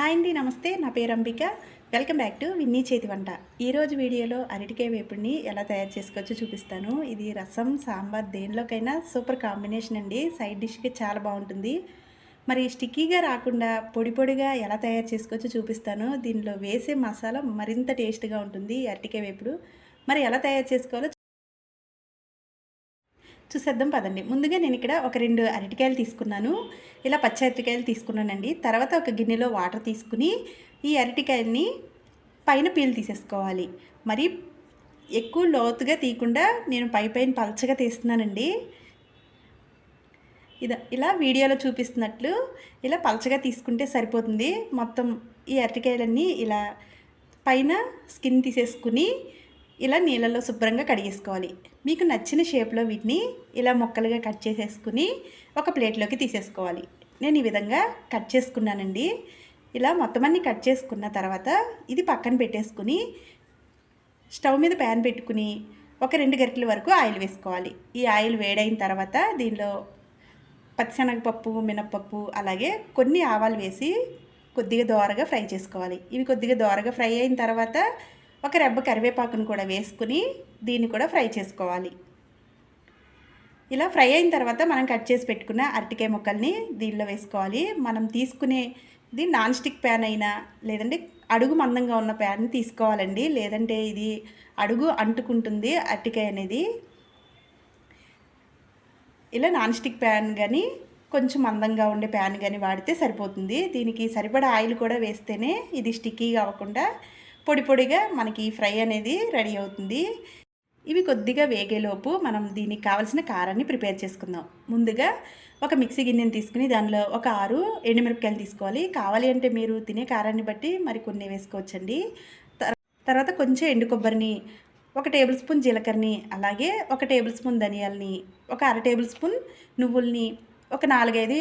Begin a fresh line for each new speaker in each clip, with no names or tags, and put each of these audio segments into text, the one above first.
Hi అండి నమస్తే. నా పేరు Ambika. Welcome back to Vinny చేతి వంట. ఈరోజు వీడియోలో అరటికాయ వేపుడిని ఎలా తయారు చేసుకోవచ్చో చూపిస్తాను. ఇది రసం సాంబార్ దేనిలోకైనా సూపర్ కాంబినేషన్ అండి. సైడ్ డిష్కి చాలా బాగుంటుంది. మరి స్టిక్కీగా రాకుండా పొడి పొడిగా ఎలా తయారు చేసుకోవచ్చో చూపిస్తాను. దీనిలో వేసే మసాలా మరింత టేస్ట్గా ఉంటుంది అరటికాయ వేపుడు. మరి ఎలా తయారు చేసుకోవాలో చూసేద్దాం పదండి. ముందుగా నేను ఇక్కడ ఒక రెండు అరటికాయలు తీసుకున్నాను. ఇలా పచ్చి అరటికాయలు తీసుకున్నానండి. తర్వాత ఒక గిన్నెలో వాటర్ తీసుకుని ఈ అరటికాయల్ని పైన పీలు తీసేసుకోవాలి. మరి ఎక్కువ లోతుగా తీయకుండా నేను పై పైన పలచగా తీస్తున్నానండి. ఇది ఇలా వీడియోలో చూపిస్తున్నట్లు ఇలా పలచగా తీసుకుంటే సరిపోతుంది. మొత్తం ఈ అరటికాయలన్నీ ఇలా పైన స్కిన్ తీసేసుకుని ఇలా నీళ్ళలో శుభ్రంగా కడిగేసుకోవాలి. మీకు నచ్చిన షేప్లో వీటిని ఇలా ముక్కలుగా కట్ చేసేసుకుని ఒక ప్లేట్లోకి తీసేసుకోవాలి. నేను ఈ విధంగా కట్ చేసుకున్నానండి. ఇలా మొత్తం అన్ని కట్ చేసుకున్న తర్వాత ఇది పక్కన పెట్టేసుకుని స్టవ్ మీద ప్యాన్ పెట్టుకుని ఒక రెండు గరిటెల వరకు ఆయిల్ వేసుకోవాలి. ఈ ఆయిల్ వేడైన తర్వాత దీనిలో పచ్చిశనగపప్పు మినప్పప్పు అలాగే కొన్ని ఆవాలు వేసి కొద్దిగా దోరగా ఫ్రై చేసుకోవాలి. ఇవి కొద్దిగా దోరగా ఫ్రై అయిన తర్వాత ఒక రెబ్బ కరివేపాకును కూడా వేసుకుని దీన్ని కూడా ఫ్రై చేసుకోవాలి. ఇలా ఫ్రై అయిన తర్వాత మనం కట్ చేసి పెట్టుకున్న అరటికాయ ముక్కల్ని దీనిలో వేసుకోవాలి. మనం తీసుకునేది నాన్ స్టిక్ ప్యాన్ అయినా లేదంటే అడుగు మందంగా ఉన్న ప్యాన్ తీసుకోవాలండి. లేదంటే ఇది అడుగు అంటుకుంటుంది అరటికాయ అనేది. ఇలా నాన్ స్టిక్ ప్యాన్ కానీ కొంచెం మందంగా ఉండే ప్యాన్ కానీ వాడితే సరిపోతుంది. దీనికి సరిపడా ఆయిల్ కూడా వేస్తేనే ఇది స్టిక్కీగా అవ్వకుండా పొడి పొడిగా మనకి ఫ్రై అనేది రెడీ అవుతుంది. ఇవి కొద్దిగా వేగేలోపు మనం దీనికి కావాల్సిన కారాన్ని ప్రిపేర్ చేసుకుందాం. ముందుగా ఒక మిక్సీ గిన్నెని తీసుకుని దానిలో ఒక ఆరు ఎండుమిరపకాయలు తీసుకోవాలి. కావాలి అంటే మీరు తినే కారాన్ని బట్టి మరి కొన్ని వేసుకోవచ్చండి. తర్వాత కొంచెం ఎండు కొబ్బరిని ఒక టేబుల్ స్పూన్ జీలకర్రని అలాగే ఒక టేబుల్ స్పూన్ ధనియాలని ఒక అర టేబుల్ స్పూన్ నువ్వుల్ని ఒక నాలుగైదు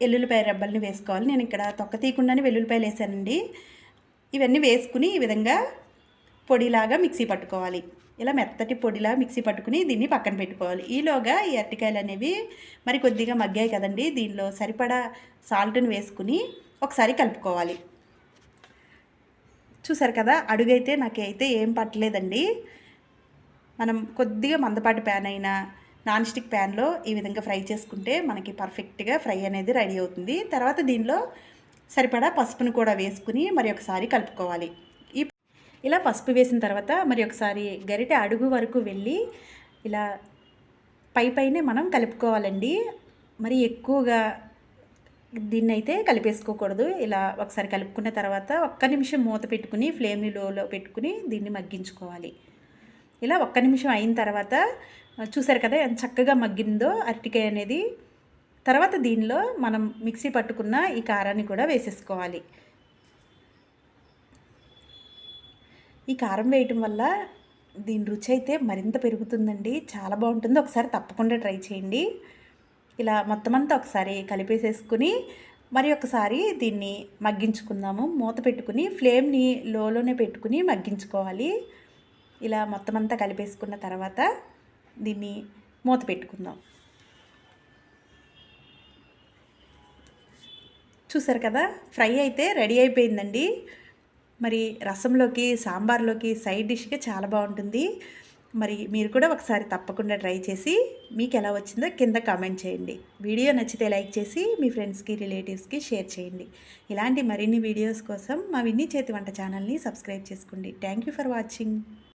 ఎల్లుల్లిపాయ రెబ్బల్ని వేసుకోవాలి. నేను ఇక్కడ తొక్క తీయకుండానే వెల్లుల్లిపాయలు వేసానండి. ఇవన్నీ వేసుకుని ఈ విధంగా పొడిలాగా మిక్సీ పట్టుకోవాలి. ఇలా మెత్తటి పొడిలా మిక్సీ పట్టుకుని దీన్ని పక్కన పెట్టుకోవాలి. ఈలోగా ఈ అరటికాయలు అనేవి మరి కొద్దిగా మగ్గాయి కదండి. దీనిలో సరిపడా సాల్ట్ని వేసుకుని ఒకసారి కలుపుకోవాలి. చూసారు కదా అడుగైతే నాకైతే ఏం పట్టలేదండి. మనం కొద్దిగా మందపాటి ప్యాన్ అయినా నాన్ స్టిక్ ప్యాన్లో ఈ విధంగా ఫ్రై చేసుకుంటే మనకి పర్ఫెక్ట్గా ఫ్రై అనేది రెడీ అవుతుంది. తర్వాత దీనిలో సరిపడా పసుపును కూడా వేసుకుని మరి ఒకసారి కలుపుకోవాలి. ఈ ఇలా పసుపు వేసిన తర్వాత మరి ఒకసారి గరిటె అడుగు వరకు వెళ్ళి ఇలా పై పైనే మనం కలుపుకోవాలండి. మరి ఎక్కువగా దీన్ని అయితే కలిపేసుకోకూడదు. ఇలా ఒకసారి కలుపుకున్న తర్వాత ఒక్క నిమిషం మూత పెట్టుకుని ఫ్లేమ్ని లోలో పెట్టుకుని దీన్ని మగ్గించుకోవాలి. ఇలా ఒక్క నిమిషం అయిన తర్వాత చూసారు కదా ఎంత చక్కగా మగ్గిందో అరటికాయ అనేది తర్వాత దీనిలో మనం మిక్సీ పట్టుకున్న ఈ కారాన్ని కూడా వేసేసుకోవాలి. ఈ కారం వేయటం వల్ల దీని రుచి అయితే మరింత పెరుగుతుందండి. చాలా బాగుంటుంది. ఒకసారి తప్పకుండా ట్రై చేయండి. ఇలా మొత్తం అంతా ఒకసారి కలిపేసేసుకుని మరి ఒకసారి దీన్ని మగ్గించుకుందాము. మూత పెట్టుకుని ఫ్లేమ్ని లోలోనే పెట్టుకుని మగ్గించుకోవాలి. ఇలా మొత్తం అంతా కలిపేసుకున్న తర్వాత దీన్ని మూత పెట్టుకుందాం. చూసారు కదా? ఫ్రై అయితే రెడీ అయిపోయిందండి. మరి రసంలోకి సాంబార్లోకి సైడ్ డిష్గా చాలా బాగుంటుంది. మరి మీరు కూడా ఒకసారి తప్పకుండా ట్రై చేసి మీకు ఎలా వచ్చిందో కింద కామెంట్ చేయండి. వీడియో నచ్చితే లైక్ చేసి మీ ఫ్రెండ్స్కి రిలేటివ్స్కి షేర్ చేయండి. ఇలాంటి మరిన్ని వీడియోస్ కోసం మా విన్నీ చేతి వంట ఛానల్ని సబ్స్క్రైబ్ చేసుకోండి. Thank you for watching.